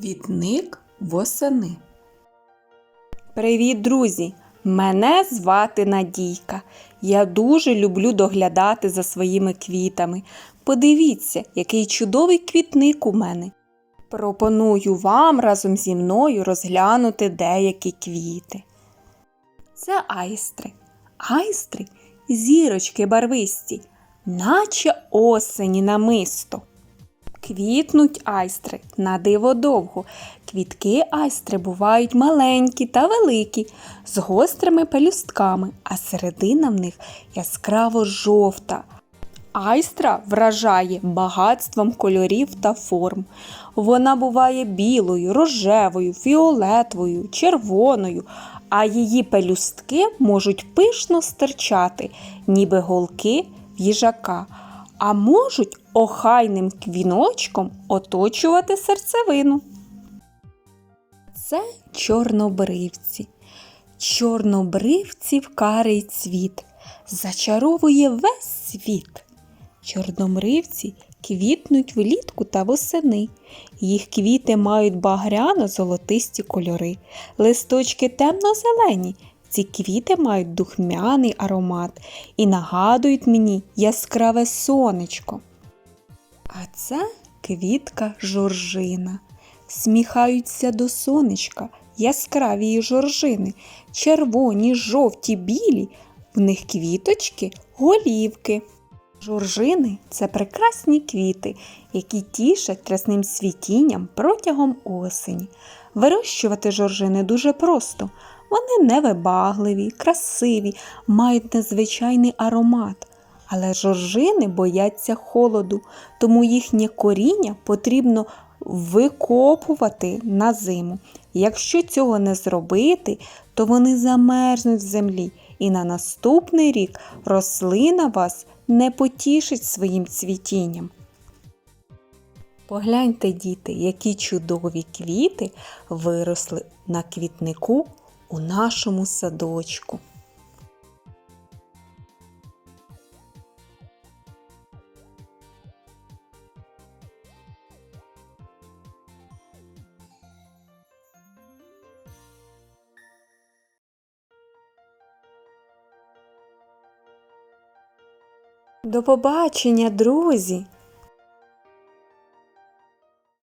Квітник восени. Привіт, друзі! Мене звати Надійка. Я дуже люблю доглядати за своїми квітами. Подивіться, який чудовий квітник у мене. Пропоную вам разом зі мною розглянути деякі квіти. Це айстри. Айстри зірочки барвисті, наче осені намисто. Квітнуть айстри на диво довго. Квітки айстри бувають маленькі та великі, з гострими пелюстками, а середина в них яскраво жовта. Айстра вражає багатством кольорів та форм. Вона буває білою, рожевою, фіолетовою, червоною, а її пелюстки можуть пишно стирчати, ніби голки в їжака, а можуть охайним квіночком оточувати серцевину. Це чорнобривці. Чорнобривців карий цвіт зачаровує весь світ. Чорнобривці квітнуть влітку та восени. Їх квіти мають багряно-золотисті кольори, листочки темно-зелені. Ці квіти мають духмяний аромат і нагадують мені яскраве сонечко. А це квітка жоржина. Сміхаються до сонечка яскраві жоржини, червоні, жовті, білі, в них квіточки, голівки. Жоржини це прекрасні квіти, які тішать красним світінням протягом осені. Вирощувати жоржини дуже просто. Вони невибагливі, красиві, мають незвичайний аромат. Але жоржини бояться холоду, тому їхнє коріння потрібно викопувати на зиму. Якщо цього не зробити, то вони замерзнуть в землі, і на наступний рік рослина вас не потішить своїм цвітінням. Погляньте, діти, які чудові квіти виросли на квітнику у нашому садочку. До побачення, друзі!